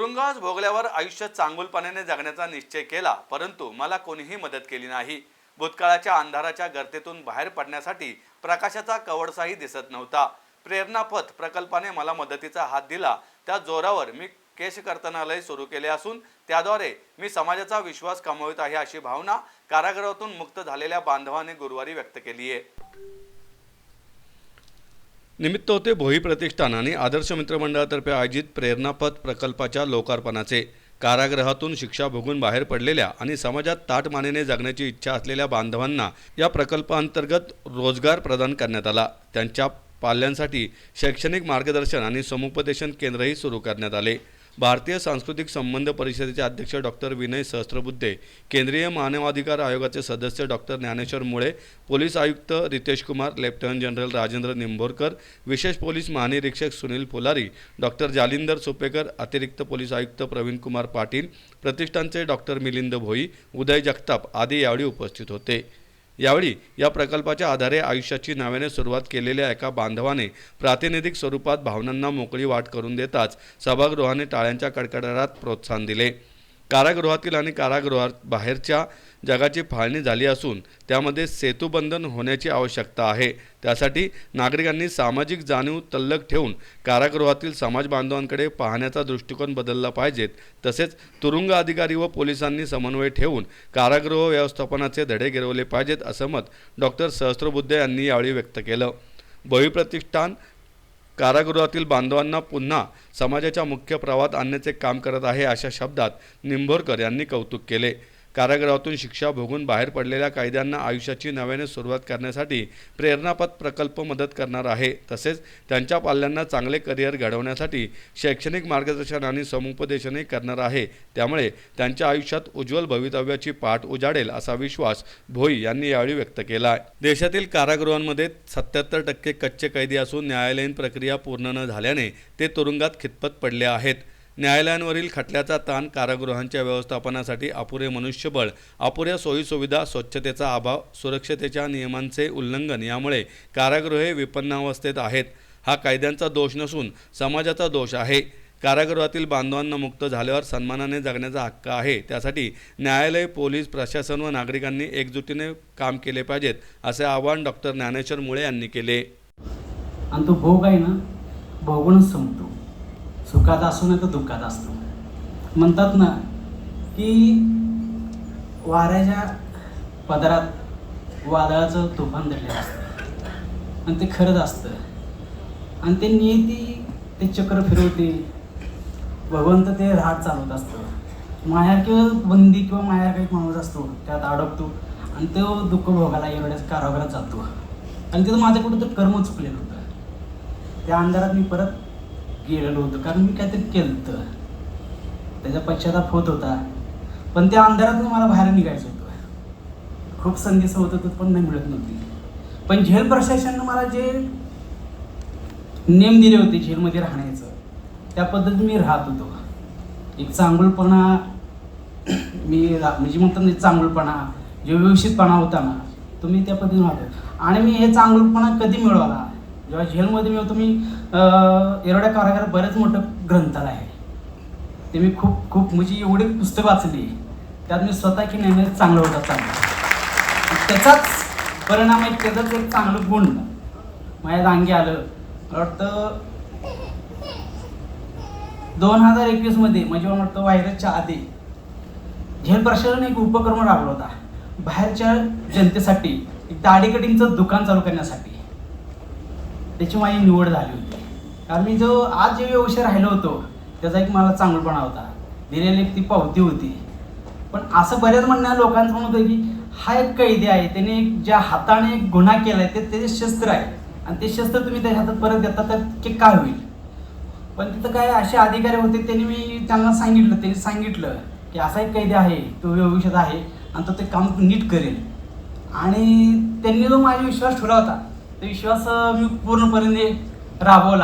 तुरुंगवास भोगल्यावर आयुष्य चांगुलपणाने जगण्याचा निश्चय केला परंतु मला कोणीही मदत केली नाही. भूतकाळाच्या अंधाराच्या गर्तेतून बाहेर पडण्यासाठी प्रकाशाचा कवडसाही दिसत नव्हता. प्रेरणापथ प्रकल्पाने मला मदतीचा हात दिला. त्या जोरावर मी केश कर्तनालय सुरू केले असून त्याद्वारे मी समाजाचा विश्वास कमवित आहे अशी भावना कारागृहातून मुक्त झालेल्या बांधवाने गुरुवारी व्यक्त केली आहे निमित्त होते भोई प्रतिष्ठान आणि आदर्श मित्रमंडळातर्फे आयोजित प्रेरणापथ प्रकल्पाच्या लोकार्पणाचे. कारागृहातून शिक्षा भोगून बाहेर पडलेल्या आणि समाजात ताटमानेने जगण्याची इच्छा असलेल्या बांधवांना या प्रकल्पांतर्गत रोजगार प्रदान करण्यात आला. त्यांच्या पाल्यांसाठी शैक्षणिक मार्गदर्शन आणि समुपदेशन केंद्रही सुरू करण्यात आले. भारतीय सांस्कृतिक संबंध परिषदेचे अध्यक्ष डॉक्टर विनय सहस्त्रबुद्धे केंद्रीय मानवाधिकार आयोगाचे सदस्य डॉक्टर ज्ञानेश्वर मुळे पोलीस आयुक्त रितेश कुमार लेफ्टनंट जनरल राजेंद्र निंभोरकर विशेष पोलीस महानिरीक्षक सुनील फुलारी डॉक्टर जालिंदर सुपेकर अतिरिक्त पोलीस आयुक्त प्रवीण कुमार पाटील प्रतिष्ठानचे डॉक्टर मिलिंद भोई उदय जगताप आदी यावेळी उपस्थित होते. यावेळी या प्रकल्पाच्या आधारे आयुष्याची नव्याने सुरुवात केलेल्या एका बांधवाने प्रातिनिधिक स्वरूपात भावनांना मोकळी वाट करून देताच सभागृहाने टाळ्यांच्या कडकडाटात प्रोत्साहन दिले. कारागृहातील आणि कारागृहात बाहेरच्या जगाची फाळणी झाली असून त्यामध्ये सेतुबंधन होण्याची आवश्यकता आहे. त्यासाठी नागरिकांनी सामाजिक जाणीव तल्लक ठेवून कारागृहातील समाज बांधवांकडे पाहण्याचा दृष्टिकोन बदलला पाहिजेत तसेच तुरुंग अधिकारी व पोलिसांनी समन्वय ठेवून कारागृह व्यवस्थापनाचे धडे गिरवले पाहिजेत असं मत डॉक्टर सहस्त्रबुद्धे यांनी यावेळी व्यक्त केलं. बहिप्रतिष्ठान कारागृहातील बांधवांना पुन्हा समाजाच्या मुख्य प्रवाहात आणण्याचे काम करत आहे अशा शब्दात निंभोरकर यांनी कौतुक केले. कारागृहातून शिक्षा भोगून बाहेर पडलेल्या कायद्यांना आयुष्याची नव्याने सुरुवात करण्यासाठी प्रेरणापथ प्रकल्प मदत करणार आहे. तसेच त्यांच्या पाल्यांना चांगले करिअर घडवण्यासाठी शैक्षणिक मार्गदर्शन आणि समुपदेशनही करणार आहे. त्यामुळे त्यांच्या आयुष्यात उज्ज्वल भवितव्याची पाठ उजाडेल असा विश्वास भोई यांनी यावेळी व्यक्त केला देशातील कारागृहांमध्ये सत्याहत्तर टक्के कच्चे कैदी असून न्यायालयीन प्रक्रिया पूर्ण न झाल्याने ते तुरुंगात खितपत पडले आहेत. न्यायालयांवरील खटल्याचा ताण कारागृहांच्या व्यवस्थापनासाठी अपुरे मनुष्यबळ अपुऱ्या सोयीसुविधा स्वच्छतेचा अभाव सुरक्षतेच्या नियमांचे उल्लंघन यामुळे कारागृहे विपन्नावस्थेत आहेत. हा कायद्यांचा दोष नसून समाजाचा दोष आहे. कारागृहातील बांधवांना मुक्त झाल्यावर सन्मानाने जगण्याचा हक्क आहे. त्यासाठी न्यायालय पोलीस प्रशासन व नागरिकांनी एकजुटीने काम केले पाहिजेत असे आवाहन डॉक्टर ज्ञानेश्वर मुळे यांनी केले. आणि तो भोग आहे ना भोगूनच संपतो. सुखात असू नये तर दुःखात असतो. म्हणतात ना की वाऱ्याच्या पदरात वादळाचं तुफान धरलेलं असतं. आणि ते खरंच असतं. आणि ते नियती ते चक्र फिरवते. भगवंत ते राहत चालवत असतं. मायार किंवा बंदी किंवा मायार काही माणूस असतो त्यात अडकतो आणि तो दुःख भोगायला एवढ्याच कारागृहात जातो. आणि तिथं माझं कुठं तर कर्म चुकलेलं होतं. त्या अंधारात मी परत गेलेलो होतो. कारण मी काहीतरी केलं होतं त्याचा पश्चाताप होत होता. पण त्या अंधारातून मला बाहेर निघायचं होतं. खूप संधी होत होतं पण नाही मिळत नव्हती. पण झेल प्रशासनानं मला जे नेम दिले होते झेलमध्ये राहण्याचं त्या पद्धतीने मी राहत होतो. एक चांगुलपणा मी रा म्हणजे म्हणतात ना चांगुलपणा जो व्यवस्थितपणा होता ना तो मी त्या पद्धतीने राहतो आणि मी हे चांगुलपणा कधी मिळवला? जेव्हा झेलमध्ये मी होतो मी एरवड्या कारागार बरेच मोठं ग्रंथालय आहे. ते मी खूप खूप म्हणजे एवढी पुस्तक वाचली त्यात मी स्वतः की नाही नाही चांगलं होतं चांगलं. त्याचाच परिणाम आहे त्याचाच एक चांगलं गुण. माझ्या अंगी आलं. मला वाटतं दोन हजार एकवीसमध्ये म्हणजे मला वाटतं व्हायरसच्या आधी झेल प्रशासन एक उपक्रम राबवला होता. बाहेरच्या जनतेसाठी एक दाढी कटिंगचं दुकान चालू करण्यासाठी. त्याची माझी निवड झाली होती. कारण मी जो आज जे व्यवसाय राहिलो होतो त्याचा एक मला चांगलपणा होता. दिलेली एक ती पावती होती. पण असं बऱ्याच म्हणणं लोकांचं म्हणत होतं की हा एक कैदी आहे त्याने एक ज्या हाताने एक गुन्हा आहे ते त्याचे शस्त्र आहे. आणि ते शस्त्र तुम्ही त्याच्या हातात परत देता तर ते काय होईल? पण तिथं काय असे अधिकारी होते त्यांनी मी त्यांना सांगितलं त्यांनी सांगितलं की असा एक कैदी आहे तो व्यवस्थित आहे आणि तो ते काम नीट करेल. आणि त्यांनी जो माझा विश्वास ठेवला होता विश्वास मी पूर्णपणे राबवला.